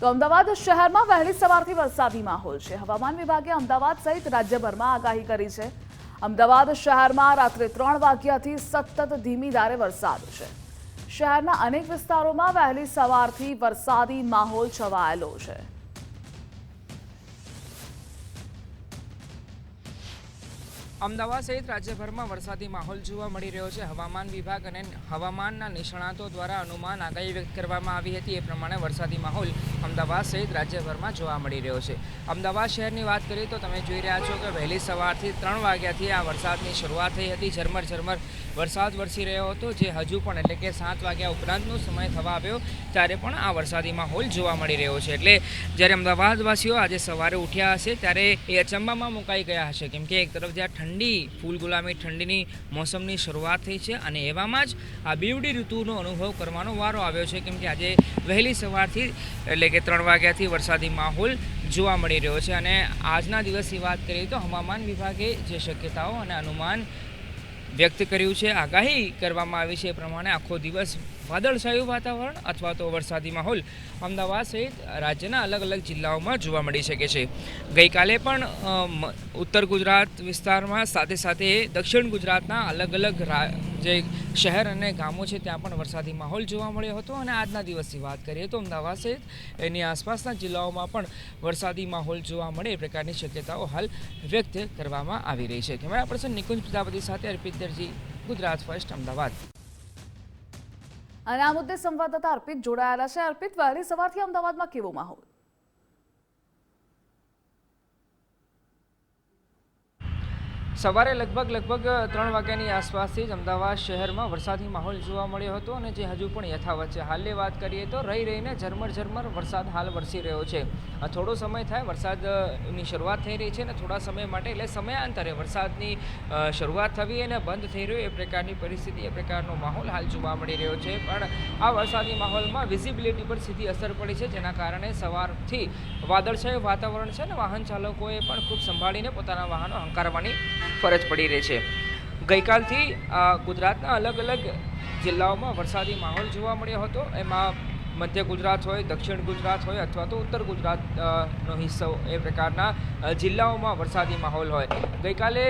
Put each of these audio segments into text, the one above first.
તો અમદાવાદ શહેરમાં વહેલી સવારથી વરસાદી માહોલ છે. હવામાન વિભાગે અમદાવાદ સહિત રાજ્યભરમાં આગાહી કરી છે. અમદાવાદ શહેરમાં રાત્રે ત્રણ વાગ્યાથી સતત ધીમી ધારે વરસાદ છે. શહેરના અનેક વિસ્તારોમાં વહેલી સવારથી વરસાદી માહોલ છવાયેલો છે. અમદાવાદ સહિત રાજ્યભરમાં વરસાદી માહોલ જોવા મળી રહ્યો છે. હવામાન વિભાગ અને હવામાનના નિષ્ણાતો દ્વારા અનુમાન આગાહી વ્યક્ત કરવામાં આવી હતી. એ પ્રમાણે વરસાદી માહોલ અમદાવાદ સહિત રાજ્યભરમાં જોવા મળી રહ્યો છે. અમદાવાદ શહેરની વાત કરીએ તો તમે જોઈ રહ્યા છો કે વહેલી સવારથી ત્રણ વાગ્યાથી આ વરસાદની શરૂઆત થઈ હતી. ઝરમર ઝરમર વરસાદ વરસી રહ્યો હતો, જે હજુ પણ એટલે કે સાત વાગ્યા ઉપરાંતનો સમય થવા આવ્યો, ત્યારે પણ આ વરસાદી માહોલ જોવા મળી રહ્યો છે. એટલે જ્યારે અમદાવાદવાસીઓ આજે સવારે ઉઠ્યા હશે, ત્યારે એ અચંબામાં મુકાઈ ગયા હશે. કેમ કે એક તરફ જ્યાં ઠંડી, ફૂલ ગુલામી ઠંડીની મોસમની શરૂઆત થઈ છે અને એવામાં જ આ બેવડી ઋતુનો અનુભવ કરવાનો વારો આવ્યો છે. કેમ કે આજે વહેલી સવારથી, એટલે કે ત્રણ વાગ્યાથી વરસાદી માહોલ જોવા મળી રહ્યો છે અને આજના દિવસની વાત કરીએ તો હવામાન વિભાગે જે શક્યતાઓ અને અનુમાન વ્યક્ત કર્યું છે, આગાહી કરવામાં આવી છે એ પ્રમાણે આખો દિવસ વાદળછાયું વાતાવરણ અથવા તો વરસાદી માહોલ અમદાવાદ સહિત રાજ્યના અલગ અલગ જિલ્લાઓમાં જોવા મળી શકે છે. ગઈકાલે પણ ઉત્તર ગુજરાત વિસ્તારમાં સાથે સાથે દક્ષિણ ગુજરાતના અલગ અલગ જે શહેર અને ગામો છે ત્યાં પણ વરસાદી માહોલ જોવા મળ્યો હતો અને આજના દિવસની વાત કરીએ તો અમદાવાદ સહિત એની આસપાસના જિલ્લાઓમાં પણ વરસાદી માહોલ જોવા મળે એ પ્રકારની શક્યતાઓ હાલ વ્યક્ત કરવામાં આવી રહી છે. કેમેરા પર્સન નિકુંજ પ્રજાપતિ સાથે અર્પિત દરજી, ગુજરાત ફર્સ્ટ, અમદાવાદ. અને આ મુદ્દે સંવાદદાતા અર્પિત જોડાયેલા છે. અર્પિત વહેલી સવારથી અમદાવાદમાં કેવો માહોલ? સવારે લગભગ લગભગ ત્રણ વાગ્યાની આસપાસથી જ અમદાવાદ શહેરમાં વરસાદી માહોલ જોવા મળ્યો હતો અને જે હજુ પણ યથાવત છે. હાલની વાત કરીએ તો રહી રહીને ઝરમર ઝરમર વરસાદ હાલ વરસી રહ્યો છે. થોડો સમય થાય વરસાદની શરૂઆત થઈ રહી છે અને થોડા સમય માટે એટલે સમયાંતરે વરસાદની શરૂઆત થવી અને બંધ થઈ રહ્યો એ પ્રકારની પરિસ્થિતિ, એ પ્રકારનો માહોલ હાલ જોવા મળી રહ્યો છે. પણ આ વરસાદી માહોલમાં વિઝિબિલિટી પર સીધી અસર પડી છે, જેના કારણે સવારથી વાદળછાયું વાતાવરણ છે અને વાહન ચાલકોએ પણ ખૂબ સંભાળીને પોતાના વાહનો હંકારવાની ફરજ પડી રહી છે. ગઈકાલથી ગુજરાતના અલગ અલગ જિલ્લાઓમાં વરસાદી માહોલ જોવા મળ્યો હતો. એમાં મધ્ય ગુજરાત હોય, દક્ષિણ ગુજરાત હોય અથવા તો ઉત્તર ગુજરાતનો હિસ્સો એ પ્રકારના જિલ્લાઓમાં વરસાદી માહોલ હોય. ગઈકાલે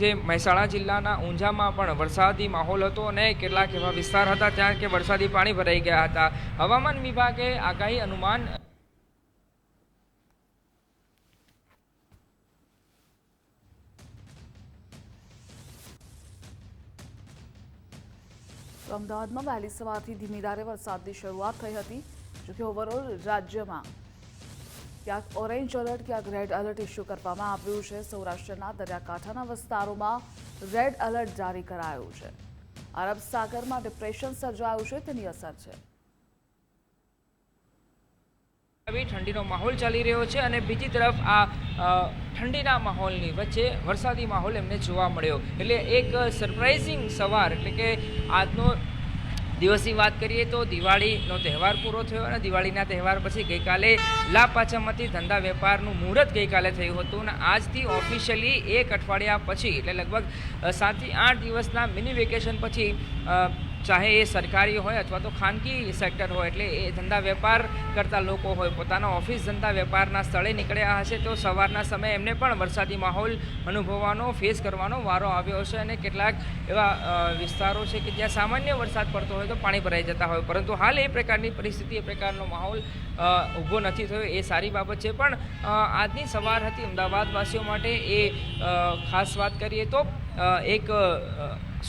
જે મહેસાણા જિલ્લાના ઊંઝામાં પણ વરસાદી માહોલ હતો અને કેટલાક એવા વિસ્તાર હતા ત્યાં કે વરસાદી પાણી ભરાઈ ગયા હતા. હવામાન વિભાગે આગાહી અનુમાન અમદાવાદમાં વહેલી સવારથી ધીમી ધારે વરસાદની શરૂઆત થઈ હતી જોકે ઓવરઓલ રાજ્યમાં ક્યાંક ઓરેન્જ એલર્ટ ક્યાંક રેડ એલર્ટ ઇસ્યુ કરવામાં આવ્યું છે. સૌરાષ્ટ્રના દરિયાકાંઠાના વિસ્તારોમાં રેડ એલર્ટ જારી કરાયું છે. અરબ સાગરમાં ડિપ્રેશન સર્જાયું છે, તેની અસર છે. આવી ઠંડીનો માહોલ ચાલી રહ્યો છે અને બીજી તરફ આ ઠંડીના માહોલની વચ્ચે વરસાદી માહોલ એમને જોવા મળ્યો. એટલે એક સરપ્રાઇઝિંગ સવાર, એટલે કે આજનો દિવસની વાત કરીએ તો દિવાળીનો તહેવાર પૂરો થયો અને દિવાળીના તહેવાર પછી ગઈકાલે લાભ પાછળમાંથી ધંધા વેપારનું મુહૂર્ત ગઈકાલે થયું હતું અને આજથી ઓફિશિયલી એક અઠવાડિયા પછી, એટલે લગભગ સાતથી આઠ દિવસના મિની વેકેશન પછી ચાહે એ સરકારી હોય અથવા તો ખાનગી સેક્ટર હોય, એટલે એ ધંધા વેપાર કરતા લોકો હોય. પોતાના ઓફિસ ધંધા વેપારના સ્થળે નીકળ્યા હશે તો સવારના સમયે એમને પણ વરસાદી માહોલ અનુભવવાનો ફેસ કરવાનો વારો આવ્યો હશે અને કેટલાક એવા વિસ્તારો છે કે જ્યાં સામાન્ય વરસાદ પડતો હોય તો પાણી ભરાઈ જતા હોય. પરંતુ હાલ એ પ્રકારની પરિસ્થિતિ, એ પ્રકારનો માહોલ ઊભો નથી થયો. એ સારી બાબત છે. પણ આજની સવાર હતી અમદાવાદવાસીઓ માટે એ ખાસ વાત કરીએ તો એક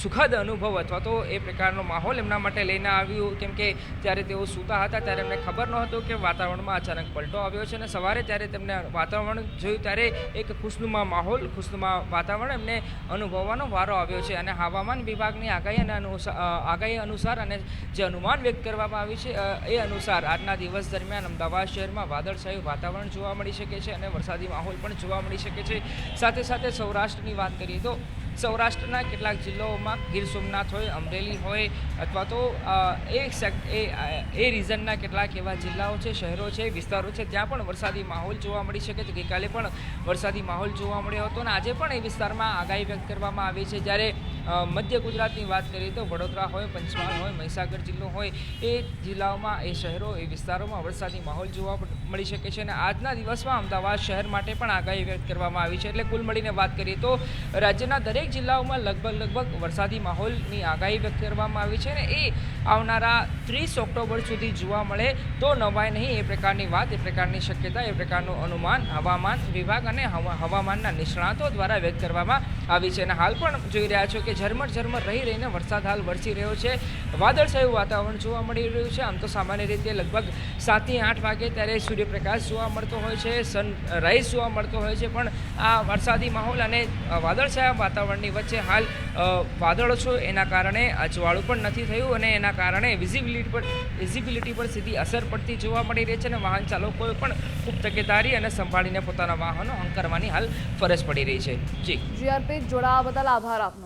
સુખદ અનુભવ અથવા તો એ પ્રકારનો માહોલ એમના માટે લઈને આવ્યું. કેમ કે જ્યારે તેઓ સૂતા હતા ત્યારે એમને ખબર નહોતું કે વાતાવરણમાં અચાનક પલટો આવ્યો છે અને સવારે જ્યારે તેમને વાતાવરણ જોયું ત્યારે એક ખુશનુમા માહોલ, ખુશનુમા વાતાવરણ એમને અનુભવવાનો વારો આવ્યો છે અને હવામાન વિભાગની આગાહી અને અનુસાર આગાહી અનુસાર અને જે અનુમાન વ્યક્ત કરવામાં આવ્યું છે એ અનુસાર આજના દિવસ દરમિયાન અમદાવાદ શહેરમાં વાદળછાયું વાતાવરણ જોવા મળી શકે છે અને વરસાદી માહોલ પણ જોવા મળી શકે છે. સાથે સાથે સૌરાષ્ટ્રની વાત કરીએ તો સૌરાષ્ટ્રના કેટલાક જિલ્લાઓમાં ગીર સોમનાથ હોય, અમરેલી હોય અથવા તો એ એ રિઝનના કેટલાક એવા જિલ્લાઓ છે, શહેરો છે, વિસ્તારો છે ત્યાં પણ વરસાદી માહોલ જોવા મળી શકે છે. ગઈકાલે પણ વરસાદી માહોલ જોવા મળ્યો હતો અને આજે પણ એ વિસ્તારમાં આગાહી વ્યક્ત કરવામાં આવી છે. જ્યારે મધ્ય ગુજરાતની વાત કરીએ તો વડોદરા હોય, પંચમહાલ હોય, મહીસાગર જિલ્લો હોય, એ જિલ્લાઓમાં, એ શહેરો, એ વિસ્તારોમાં વરસાદી માહોલ જોવા મળી શકે છે અને આજના દિવસમાં અમદાવાદ શહેર માટે પણ આગાહી વ્યક્ત કરવામાં આવી છે. એટલે કુલ મળીને વાત કરીએ તો રાજ્યના દરેક જિલ્લાઓમાં લગભગ લગભગ વરસાદી માહોલની આગાહી વ્યક્ત કરવામાં આવી છે અને એ આવનારા ત્રીસ ઓક્ટોબર સુધી જોવા મળે તો નવાય નહીં. એ પ્રકારની વાત, એ પ્રકારની શક્યતા, એ પ્રકારનું અનુમાન હવામાન વિભાગ અને હવા- હવામાનના નિષ્ણાતો દ્વારા વ્યક્ત કરવામાં આવી છે. અને હાલ પણ જોઈ રહ્યા છો કે ઝરમર ઝરમર રહી રહીને વરસાદ હાલ વરસી રહ્યો છે. વાદળછાયું વાતાવરણ જોવા મળી રહ્યું છે. આમ તો સામાન્ય રીતે લગભગ સાતથી આઠ વાગે ત્યારે સૂર્યપ્રકાશ જોવા મળતો હોય છે સનરાઈઝ જોવા મળતો હોય છે. પણ આ વરસાદી માહોલ અને વાદળછાયા વાતાવરણની વચ્ચે હાલ વાદળો છો એના કારણે અજવાળું પણ નથી થયું અને એના કારણે વિઝિબિલિટી પર વિઝિબિલિટી પર સીધી અસર પડતી જોવા મળી રહી છે અને વાહન ચાલકોએ પણ ખૂબ તકેદારી અને સંભાળીને પોતાના વાહનો હંકારવાની હાલ ફરજ પડી રહી છે. જી. જી, અર્પિત જોડાવા બદલ આભાર આપનો.